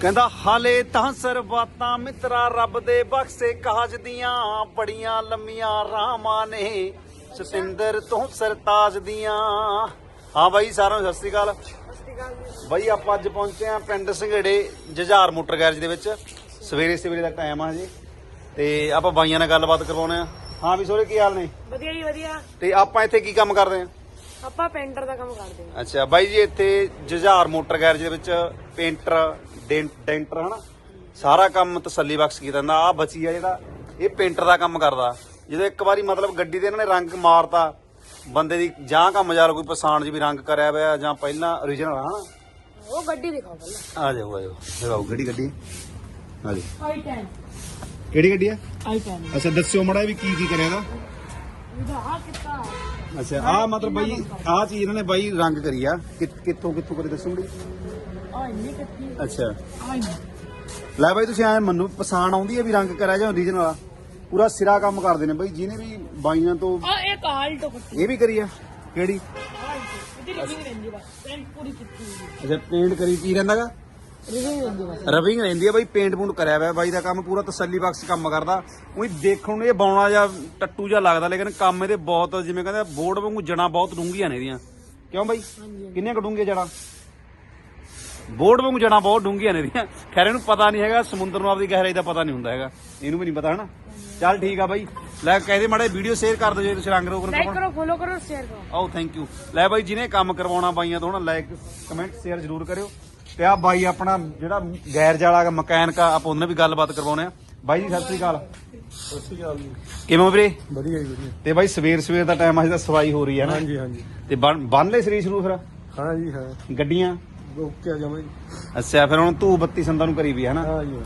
ਕਹਿੰਦਾ ਹਾਲੇ ਤਾਂ ਸਰਬਾਤਾਂ ਮਿੱਤਰਾ ਰੱਬ ਦੇ ਬਖਸ਼ੇ ਕਾਜ ਦੀਆਂ ਬੜੀਆਂ ਲੰਮੀਆਂ ਰਾਮਾਂ ਨੇ। ਸਤਿੰਦਰ ਤੋਂ ਸਰਤਾਜ ਦੀਆਂ। ਹਾਂ ਬਾਈ ਸਾਰਿਆਂ ਨੂੰ ਸਤਿ ਸ੍ਰੀ ਅਕਾਲ। ਬਾਈ ਆਪਾਂ ਅੱਜ ਪਹੁੰਚੇ ਆ ਪਿੰਡ ਸੰਘੇੜੇ ਜੁਝਾਰ ਮੋਟਰ ਗੈਰੇਜ ਦੇ ਵਿੱਚ। ਸਵੇਰੇ ਸਵੇਰੇ ਦਾ ਟਾਈਮ ਆ ਜੀ ਤੇ ਆਪਾਂ ਬਾਈਆਂ ਨਾਲ ਗੱਲਬਾਤ ਕਰਵਾਉਣੇ ਆ ਹਾਂ ਵੀ ਸੋਰੇ ਕੀ ਹਾਲ ਨੇ? ਵਧੀਆ ਜੀ ਵਧੀਆ। ਤੇ ਆਪਾਂ ਇੱਥੇ ਕੀ ਕੰਮ ਕਰਦੇ ਆ ਆਪਾਂ ਪੇਂਟਰ ਦਾ ਕੰਮ ਕਰਦੇ ਹਾਂ। ਅੱਛਾ ਬਾਈ ਜੀ ਇੱਥੇ ਜੁਝਾਰ ਮੋਟਰ ਗੈਰੇਜ ਦੇ ਵਿੱਚ ਪੇਂਟਰ ਡੈਂਟਰ ਹਨਾ? ਸਾਰਾ ਕੰਮ ਤਸੱਲੀ ਬਖਸ਼ ਕੀਤਾ ਜਾਂਦਾ ਆ ਬਚੀ ਆ ਜਿਹੜਾ ਇਹ ਪੇਂਟਰ ਦਾ ਕੰਮ ਕਰਦਾ। ਜਦੋਂ ਇੱਕ ਵਾਰੀ ਮਤਲਬ ਗੱਡੀ ਦੇ ਇਹਨਾਂ ਨੇ ਰੰਗ ਮਾਰਤਾ ਬੰਦੇ ਦੀ ਜਾਂ ਕੰਮ ਯਾਰ ਕੋਈ ਪਛਾਣ ਜੀ ਵੀ ਰੰਗ ਕਰਿਆ ਹੋਇਆ ਜਾਂ ਪਹਿਲਾਂ origignal ਹਨਾ? ਉਹ ਗੱਡੀ ਦਿਖਾਓ ਪਹਿਲਾਂ। ਆ ਜਾਓ ਆ ਜਾਓ ਦਿਖਾਓ ਕਿਹੜੀ ਗੱਡੀ ਆ? ਜਾਓ। ਆਈ 10 ਕਿਹੜੀ ਗੱਡੀ ਆ? ਆਈ 10 ਅੱਛਾ ਦੱਸਿਓ ਮੜਾ ਵੀ ਕੀ ਕੀ ਕਰਿਆਗਾ ਇਹਦਾ? ਆ ਕਿੱਤਾ। ਅੱਛਾ ਆ ਮਤਲਬ ਬਾਈ ਆ ਚੀਜ਼ ਇਹਨਾਂ ਨੇ ਬਾਈ ਰੰਗ ਕਰੀ ਆ। ਕਿੱਥੋਂ ਕਿੱਥੋਂ ਕਰੇ ਦੱਸੋ ਮੜੀ ਆ ਇੰਨੀ ਅੱਛਾ। ਲੈ ਬਾਈ ਤੁਸੀਂ ਐ ਮੰਨੂ ਪਛਾਣ ਆਉਂਦੀ ਹੈ ਵੀ ਰੰਗ ਕਰਿਆ ਜਾਂ ਓਰੀਜਨਲ ਆ। ਪੂਰਾ ਸਿਰਾ ਕੰਮ ਕਰਦੇ ਨੇ ਬਾਈ ਜਿਹਨੇ ਵੀ ਬਾਈਆਂ ਤੋਂ ਆ ਇੱਕ ਆਲਟੋ ਕਿੱਤੀ ਇਹ ਵੀ ਕਰੀ ਆ? ਕਿਹੜੀ? ਆਲਟੋ। ਇਹਦੀ ਰਿਵਿੰਗ ਰਹਿੰਦੀ ਬਸ ਪੇਂਟ ਪੂਰੀ ਕੀਤੀ ਹੋਈ ਅੱਛਾ ਪੇਂਟ ਕਰੀ ਕੀ ਰਹਿੰਦਾਗਾ ਰਿਵਿੰਗ ਰਹਿੰਦੀ ਬਸ। ਰਵਿੰਗ ਰਹਿੰਦੀ ਆ ਬਾਈ ਪੇਂਟ ਪੂੰਟ ਕਰਿਆ ਹੋਇਆ ਬਾਈ ਦਾ ਕੰਮ ਪੂਰਾ ਤਸੱਲੀ ਬਖਸ਼ ਕੰਮ ਕਰਦਾ। ਉਹੀ ਦੇਖਣ ਨੂੰ ਇਹ ਬੌਣਾ ਜਾਂ ਟੱਟੂ ਜਾਂ ਲੱਗਦਾ ਲੇਕਿਨ ਕੰਮ ਇਹਦੇ ਬਹੁਤ ਜਿਵੇਂ ਕਹਿੰਦੇ ਬੋਰਡ ਵਾਂਗੂ ਜਣਾ ਬਹੁਤ ਡੂੰਘੀਆਂ ਨੇ ਇਹਦੀਆਂ। ਕਿਉਂ ਬਾਈ? ਹਾਂਜੀ ਕਿੰਨੀਆਂ ਕੁ ਡੂੰਘੀਆਂ ਜੜਾਂ ਬੋਰਡ ਵਾਂਗੂ ਜੜਾਂ ਬਹੁਤ ਡੂੰਘੀਆਂ ਨੇ ਇਹਦੀਆਂ। ਖੈਰ ਇਹਨੂੰ ਪਤਾ ਨਹੀਂ ਹੈਗਾ ਸਮੁੰਦਰ ਨੂੰ ਆਪਦੀ ਗਹਿਰਾਈ ਦਾ ਪਤਾ ਨਹੀਂ ਹੁੰਦਾ ਹੈਗਾ। ਇਹਨੂੰ ਵੀ ਨਹੀਂ ਪਤਾ ਹਨਾ। ਚੱਲ ਠੀਕ ਆ ਬਾਈ। ਲੈ ਕਹਿੰਦੇ ਮਾੜੇ ਵੀਡੀਓ ਸ਼ੇਅਰ ਕਰ ਦਿਓ ਜੇ ਤੁਸੀਂ ਰੰਗ ਰੋਕ ਲਾਈਕ ਕਰੋ ਫੋਲੋ ਕਰੋ ਸ਼ੇਅਰ ਕਰੋ। ਆਓ ਥੈਂਕ ਯੂ ਲੈ ਬਾਈ ਜਿਹਨੇ ਕੰਮ ਕਰਵਾਉਣਾ ਬਾਈਆਂ ਤੋਂ ਹਨਾ ਲਾਈਕ ਕਮੈਂਟ ਸ਼ੇਅਰ ਜ਼ਰੂਰ ਕਰਿਓ। ਤੇ ਆ ਬਾਈ ਆਪਣਾ ਜਿਹੜਾ ਗੈਰਜ ਵਾਲਾ ਮਕੈਨਿਕ ਆ ਆਪਾਂ ਉਹਨਾਂ ਵੀ ਗੱਲਬਾਤ ਕਰਵਾਉਣੇ ਆ। ਬਾਈ ਜੀ ਸਤਿ ਸ੍ਰੀ ਅਕਾਲ। ਸਤਿ ਸ਼੍ਰੀ ਅਕਾਲ ਜੀ। ਕਿਵੇਂ ਹੋ ਵੀਰੇ? ਵਧੀਆ ਜੀ ਵਧੀਆ। ਤੇ ਬਾਈ ਸਵੇਰ ਸਵੇਰ ਦਾ ਟਾਈਮ ਆ ਜਿਹਦਾ ਸਫ਼ਾਈ ਹੋ ਰਹੀ ਹੈ ਨਾ। ਹਾਂਜੀ ਹਾਂਜੀ। ਤੇ ਬੰਨ ਬੰਨ ਲੈ ਸਰੀਰ ਸ਼ੁਰੂ ਫਿਰ? ਹਾਂ ਜੀ ਹਾਂ। ਗੱਡੀਆਂ? ਓਕੇ ਆ ਜਾਵਾਂ ਜੀ ਅੱਛਾ ਫਿਰ ਹੁਣ ਧੂ ਬੱਤੀ ਸੰਦਾਂ ਨੂੰ ਕਰੀ ਵੀ ਹੈ ਨਾ ਹਾਂ ਜੀ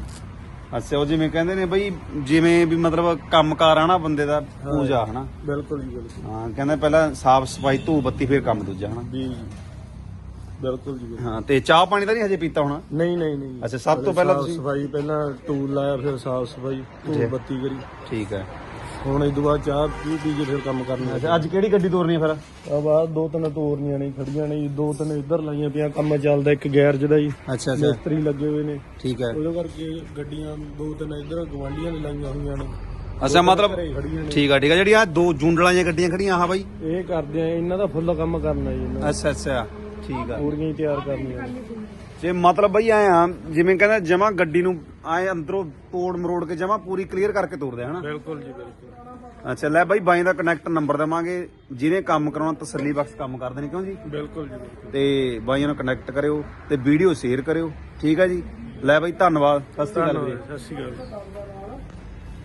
ਅੱਛਾ ਉਹ ਜਿਵੇਂ ਕਹਿੰਦੇ ਨੇ ਬਈ ਜਿਵੇਂ ਵੀ ਮਤਲਬ ਕੰਮਕਾਰ ਆ ਨਾ ਬੰਦੇ ਦਾ ਪੂਜਾ ਹਨਾ? ਬਿਲਕੁਲ ਜੀ ਬਿਲਕੁਲ। ਹਾਂ ਕਹਿੰਦੇ ਪਹਿਲਾਂ ਸਾਫ਼ ਸਫ਼ਾਈ ਧੂ ਬੱਤੀ ਫਿਰ ਕੰਮ ਦੂਜਾ ਹਨਾ? ਜੀ ਜੀ। ਬਿਲਕੁਲ ਜੀ ਬਿਲਕੁਲ। ਹਾਂ ਤੇ ਚਾਹ ਪਾਣੀ ਤਾਂ ਨਹੀਂ ਹਜੇ ਪੀਤਾ ਹੋਣਾ? ਨਹੀਂ ਨਹੀਂ ਨਹੀਂ। ਅੱਛਾ, ਸਭ ਤੋਂ ਪਹਿਲਾਂ ਤੁਸੀਂ- ਸਫ਼ਾਈ ਪਹਿਲਾਂ ਟੂਲ ਲਾਇਆ ਫਿਰ ਸਾਫ਼ ਸਫ਼ਾਈ ਜੀ। ਧੂਪ ਬੱਤੀ ਕਰੀ। ਠੀਕ ਹੈ। ਹੁਣ ਇਸ ਤੋਂ ਬਾਅਦ ਚਾਹ ਪੀ ਪੀ ਕੇ ਫਿਰ ਕੰਮ ਕਰਨਾ। ਅੱਛਾ ਅੱਜ ਕਿਹੜੀ ਗੱਡੀ ਤੋਰਨੀ ਹੈ ਫਿਰ? ਆ ਬਾਅਦ ਦੋ ਤਿੰਨ ਤੋਰਨੀਆਂ ਨੇ ਖੜੀਆਂ ਨੇ ਜੀ, ਦੋ ਤਿੰਨ ਇੱਧਰ ਲਾਈਆਂ ਪਿਆ ਕੰਮ ਚੱਲਦਾ ਇੱਕ ਗੈਰਜ ਦਾ ਜੀ। ਅੱਛਾ ਮਿਸਤਰੀ ਲੱਗੇ ਹੋਏ ਨੇ। ਠੀਕ ਹੈ। ਉਹਦੇ ਕਰਕੇ ਗੱਡੀਆਂ ਦੋ ਤਿੰਨ ਇੱਧਰ ਗਵਾਂਢੀਆਂ ਨੇ ਲਾਈਆਂ ਹੋਈਆਂ ਨੇ। ਅੱਛਾ ਮਤਲਬ ਘਰੇ ਖੜੀਆਂ ਨੇ। ਠੀਕ ਆ ਠੀਕ ਆ ਜਿਹੜੀ ਆ ਦੋ ਜੁੰਡਲਾਂ ਜਿਹੀਆਂ ਗੱਡੀਆਂ ਖੜੀਆਂ ਆਹ ਬਾਈ? ਇਹ ਕਰਦੇ ਆ ਇਹਨਾਂ ਦਾ ਫੁੱਲ ਕੰਮ ਕਰਨਾ ਜੀ ਇਹਨਾਂ। ਅੱਛਾ ਅੱਛਾ ਠੀਕ ਆ। ਪੂਰੀਆਂ ਹੀ ਤਿਆਰ ਕਰਨੀਆਂ ਨੇ। ਜੇ ਮਤਲਬ ਬਈ ਆਏ ਆ ਜਿਵੇਂ ਕਹਿੰਦਾ ਜਮਾ ਗੱਡੀ ਨੂੰ ਆਏ ਅੰਦਰੋਂ ਤੋੜ ਮਰੋੜ ਕੇ ਜਮਾ ਪੂਰੀ ਕਲੀਅਰ ਕਰਕੇ ਤੋਰਦੇ ਆ ਹਨਾ? ਬਿਲਕੁਲ ਜੀ ਬਿਲਕੁਲ। ਅੱਛਾ ਲੈ ਬਾਈ ਬਾਈ ਦਾ ਕਨੈਕਟ ਨੰਬਰ ਦੇਵਾਂਗੇ। ਜਿਹਨੇ ਕੰਮ ਕਰਾਉਣਾ ਤਸੱਲੀ ਬਖਸ਼ ਕੰਮ ਕਰਦੇ ਨੇ ਕਿਉਂ ਜੀ? ਬਿਲਕੁਲ ਜੀ ਤੇ ਬਾਈਆਂ ਨੂੰ ਕਨੈਕਟ ਕਰਿਓ ਤੇ ਵੀਡੀਓ ਸ਼ੇਅਰ ਕਰਿਓ। ਠੀਕ ਆ ਜੀ? ਲੈ ਬਾਈ ਧੰਨਵਾਦ। ਸਤਿ ਸ਼੍ਰੀ ਅਕਾਲ ਵੀਰੇ। ਸਤਿ ਸ਼੍ਰੀ ਅਕਾਲ